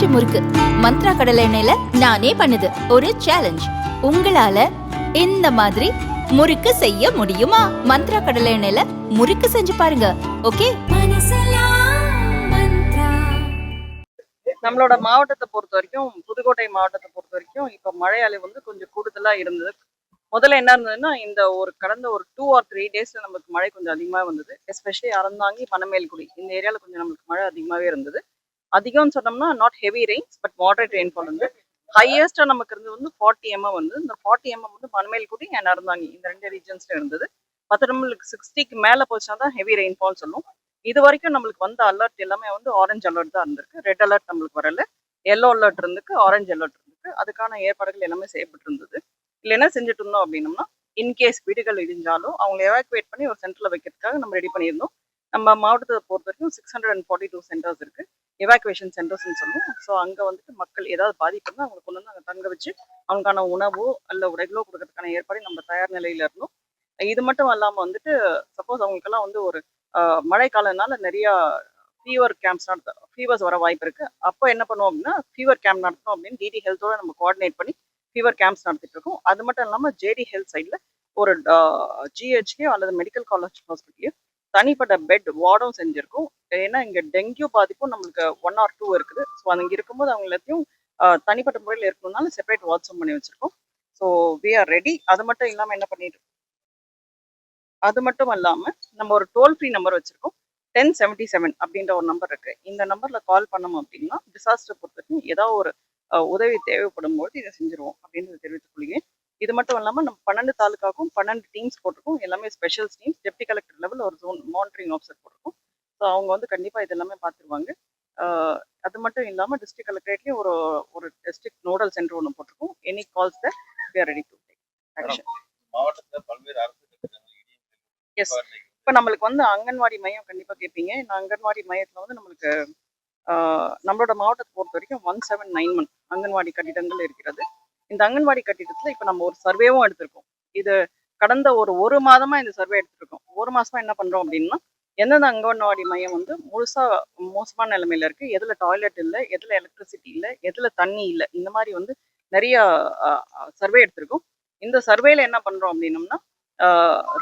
பட்டாம்பூச்சி முறுக்கு. மந்த்ரா கடலை எண்ணெயில நானே பண்ணுது. ஒரு சேலஞ்ச் உங்களால இந்த மாதிரி முறுக்கு செய்ய முடியுமா? மந்த்ரா கடலை எண்ணெயில முறுக்கு செஞ்சு பாருங்க. ஓகே? நம்மளோட மாவட்டத்தை பொறுத்த வரைக்கும் புதுக்கோட்டை மாவட்டத்தை பொறுத்த வரைக்கும் இப்போ மழை அலை வந்து கொஞ்சம் கூடுதலா இருந்தது. முதல்ல என்ன இருந்ததுன்னா இந்த ஒரு கடந்த ஒரு டூ ஆர் த்ரீ டேஸ்ல நமக்கு மழை கொஞ்சம் அதிகமாக வந்தது. எஸ்பெஷலி அறந்தாங்கி மணமேல்குடி இந்த ஏரியாவில் கொஞ்சம் நமக்கு மழை அதிகமாகவே இருந்தது. அதிகம்னு சொன்னோம்னா not heavy rains but moderate rainfall வந்து. ஹையஸ்டா நமக்கு இருந்தது வந்து ஃபார்ட்டி எம்எம் வந்து. இந்த ஃபார்ட்டி எம்எம் வந்து மணமேல்குடி அண்ட் அறந்தாங்கி இந்த ரெண்டு ரீஜன்ஸ்ல இருந்தது. பத்து நம்மளுக்கு சிக்ஸ்டிக்கு மேலே போச்சுன்னா தான் ஹெவி ரெயின்ஃபால் சொல்லும். இது வரைக்கும் நம்மளுக்கு வந்த அலர்ட் எல்லாமே வந்து ஆரஞ்சு அலர்ட் தான் இருந்திருக்கு. ரெட் அலர்ட் நம்மளுக்கு வரல. எல்லோ அலர்ட் இருந்துக்கு ஆரஞ்சு அலர்ட் இருந்துக்கு அதுக்கான ஏற்பாடுகள் எல்லாமே செய்யப்பட்டு இருந்தது இல்லை என்ன செஞ்சுட்டு இருந்தோம் அப்படின்னம்னா இன்கேஸ் வீடுகள் இடிஞ்சாலும் அவங்களை எவாக்குவேட் பண்ணி ஒரு சென்டரில் வைக்கிறதுக்காக நம்ம ரெடி பண்ணியிருந்தோம். நம்ம மாவட்டத்தை பொறுத்த வரைக்கும் six hundred and forty two centers இருக்கு. எவாக்குவேஷன் சென்டர்ஸ்னு சொல்லுவோம். ஸோ அங்கே வந்துட்டு மக்கள் ஏதாவது பாதிப்புனா அவங்களை கொண்டு வந்து அங்கே தங்க வச்சு அவங்களுக்கான உணவோ அல்ல உடைகளோ கொடுக்கறதுக்கான ஏற்பாடு நம்ம தயார் நிலையில இருந்தோம். இது மட்டும் இல்லாமல் வந்துட்டு சப்போஸ் அவங்களுக்கெல்லாம் வந்து ஒரு மழை காலம்னால நிறைய ஃபீவர் கேம்ப்ஸ் நடத்த ஃபீவர்ஸ் வர வாய்ப்பு இருக்கு. அப்போ என்ன பண்ணுவோம் அப்படின்னா ஃபீவர் கேம்ப் நடத்தணும் அப்படின்னு டிடி ஹெல்த்தோட நம்ம கோஆர்டினேட் பண்ணி ஃபீவர் கேம்ப்ஸ் நடத்திட்டு இருக்கோம். அது மட்டும் இல்லாமல் ஜேடி ஹெல்த் சைடில் ஒரு ஜிஹெச்கே அல்லது மெடிக்கல் காலேஜ் ஹாஸ்பிட்டலையும் தனிப்பட்ட பெட் வார்டும் செஞ்சுருக்கோம். ஏன்னா இங்கே டெங்கு பாதிப்பும் நம்மளுக்கு ஒன் ஆர் டூ இருக்குது. ஸோ அங்கே இருக்கும்போது அவங்க எல்லாத்தையும் தனிப்பட்ட முறையில் இருக்கணும்னால செப்பரேட் வாட்ஸ்அப் பண்ணி வச்சிருக்கோம். ஸோ வி ஆர் ரெடி அது மட்டும் இல்லாமல் என்ன பண்ணிட்டு அது மட்டும் இல்லாமல் நம்ம ஒரு டோல் ஃப்ரீ நம்பர் வச்சுருக்கோம். டென் செவன்ட்டி செவன் அப்படின்ற ஒரு நம்பர் இருக்குது இந்த நம்பரில் கால் பண்ணோம் அப்படின்னா டிசாஸ்டர் பொறுத்த வரைக்கும் ஏதாவது ஒரு உதவி தேவைப்படும் போது இதை செஞ்சுருவோம் அப்படின்னு தெரிவித்துக் கொள்கிறேன். இது மட்டும் இல்லாம நம்ம பன்னெண்டு தாலுக்காக்கும் பன்னெண்டு டீம்ஸ் போட்டிருக்கோம். எல்லாமே special teams deputy collector level ஒரு ஜோன் மானிட்டரிங் ஆஃபீஸர் போட்டிருக்கோம். ஸோ அவங்க வந்து கண்டிப்பா இது எல்லாமே பார்த்துருவாங்க அது மட்டும் இல்லாம டிஸ்ட்ரிக்ட் கலெக்டரேட்லயும் ஒரு ஒரு டிஸ்ட்ரிக்ட் நோடல் சென்டர் ஒன்று போட்டிருக்கோம். Any calls the we are ready to take action மாவட்டத்துல பல்வேறு அரசு எஸ் இப்போ நம்மளுக்கு வந்து அங்கன்வாடி மையம் கண்டிப்பாக கேட்பீங்க இந்த அங்கன்வாடி மையத்தில் வந்து நம்மளுக்கு நம்மளோட மாவட்டத்தை பொறுத்த வரைக்கும் one seven nine one anganwadi கட்டிடங்கள் இருக்கிறது. இந்த அங்கன்வாடி கட்டிடத்தில் இப்போ நம்ம ஒரு சர்வேவும் எடுத்திருக்கோம். இது கடந்த ஒரு ஒரு மாதமா இந்த சர்வே எடுத்திருக்கோம். ஒரு மாசமா என்ன பண்றோம் அப்படின்னா எந்தெந்த அங்கன்வாடி மையம் வந்து முழுசா மோசமான நிலைமையில இருக்கு? எதுல டாய்லெட் இல்லை? எதுல எலக்ட்ரிசிட்டி இல்லை? எதுல தண்ணி இல்லை? இந்த மாதிரி வந்து நிறைய சர்வே எடுத்திருக்கோம். இந்த சர்வேல என்ன பண்றோம் அப்படின்னம்னா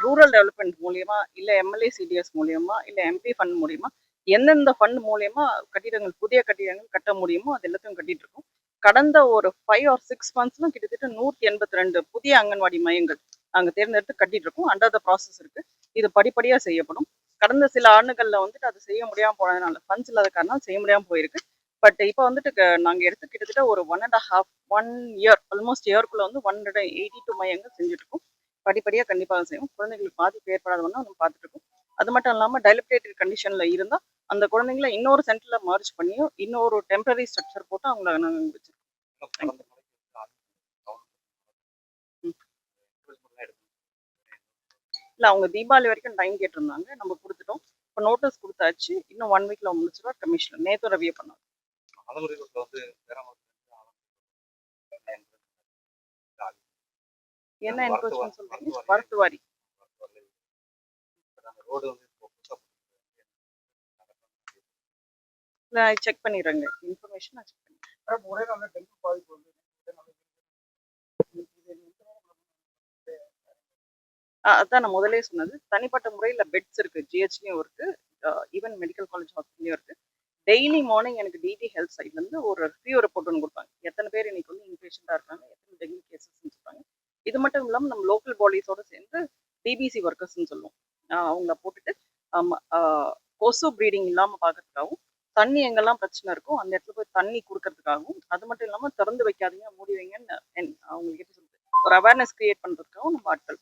ரூரல் டெவலப்மெண்ட் மூலியமா இல்ல எம்எல்ஏ சிடிஎஸ் மூலியமா இல்ல எம்பி ஃபண்ட் மூலியமா எந்தெந்த ஃபண்ட் மூலியமா கட்டிடங்கள் புதிய கட்டிடங்கள் கட்ட முடியுமோ அது எல்லாத்தையும் கட்டிட்டு இருக்கோம். கடந்த ஒரு ஃபைவ் ஆர் சிக்ஸ் மந்த்ஸ்லும் கிட்டத்தட்ட நூற்றி எண்பத்தி ரெண்டு புதிய அங்கன்வாடி மையங்கள் நாங்கள் தேர்ந்தெடுத்து கட்டிட்டு இருக்கோம். அண்டர் த ப்ராசஸ் இருக்கு. இது படிப்படியாக செய்யப்படும். கடந்த சில ஆண்டுகளில் வந்துட்டு அது செய்ய முடியாமல் போனதுனால ஃபண்ட்ஸ் இல்லாத காரணம் செய்ய முடியாமல் போயிருக்கு. பட் இப்போ வந்துட்டு நாங்கள் எடுத்து கிட்டத்தட்ட ஒரு one and half one year almost இயர்க்குள்ள வந்து ஒன் ஹண்ட்ரட் எயிட்டி டூ மையங்கள் செஞ்சுட்டு இருக்கோம். படிப்படியாக கண்டிப்பாக செய்வோம். குழந்தைங்களுக்கு பாதிப்பு ஏற்படாதவங்க நம்ம பார்த்துட்டு இருக்கோம். அது மட்டும் இல்லாமல் டைலப்டேட்டட் கண்டிஷனில் இருந்தால் அந்த குழந்தைங்கள இன்னொரு சென்டரில் மர்ஜ் பண்ணியோ இன்னொரு டெம்பரரி ஸ்ட்ரக்சர் போட்டு அவங்கள நாங்கள் வச்சிருக்கோம் இல்லை அவங்க தீபாவளி வரைக்கும் டைம் கேட்டிருந்தாங்க. நம்ம கொடுத்துட்டோம். இப்போ நோட்டீஸ் கொடுத்தாச்சு. இன்னும் ஒன் வீக்ல முடிச்சிருவா கமிஷனர் நேற்று ரவியை வேற என்ன வா- சொல்றீங்க? வரத்து வரத்து வாரி ரோடு வந்து இல்லை செக் பண்ணிடுறேங்க இன்ஃபர்மேஷன் நான் செக் பண்ணிடுறேன் ஒரே நாள்ல டெங்கு பாதிப்பு வந்து அதான் நான் முதலே சொன்னது. தனிப்பட்ட முறையில் பெட்ஸ் இருக்கு. ஜிஹெச்லையும் இருக்கு. ஈவன் மெடிக்கல் காலேஜ் ஹாஸ்பிட்டலையும் இருக்கு. டெய்லி மார்னிங் எனக்கு டிடி ஹெல்த் சைட்லேருந்து ஒரு ரிவ்யூ ரிப்போர்ட் ஒன்று கொடுப்பாங்க. எத்தனை பேர் இன்னைக்கு வந்து இன்பேஷண்டாக இருக்காங்க? எத்தனை டெங்கு கேசஸ் சொல்றாங்க. இது மட்டும் இல்லாமல் நம்ம லோக்கல் பாடிஸோட சேர்ந்து டிபிசி ஒர்க்கர்ஸ்னு சொல்லுவோம். அவங்கள போட்டுட்டு கொசு ப்ரீடிங் இல்லாமல் பார்க்கறதுக்காகவும் தண்ணி எங்கெல்லாம் பிரச்சனை இருக்கோ அந்த இடத்துல போய் தண்ணி கொடுக்கறதுக்காகவும் அது மட்டும் இல்லாமல் திறந்து வைக்காதீங்க மூடி வைங்கன்னு என்- அவங்களுக்கு எப்படி சொல்றது ஒரு அவேர்னஸ் கிரியேட் பண்ணுறதுக்காகவும் நம்ம ஆட்கள்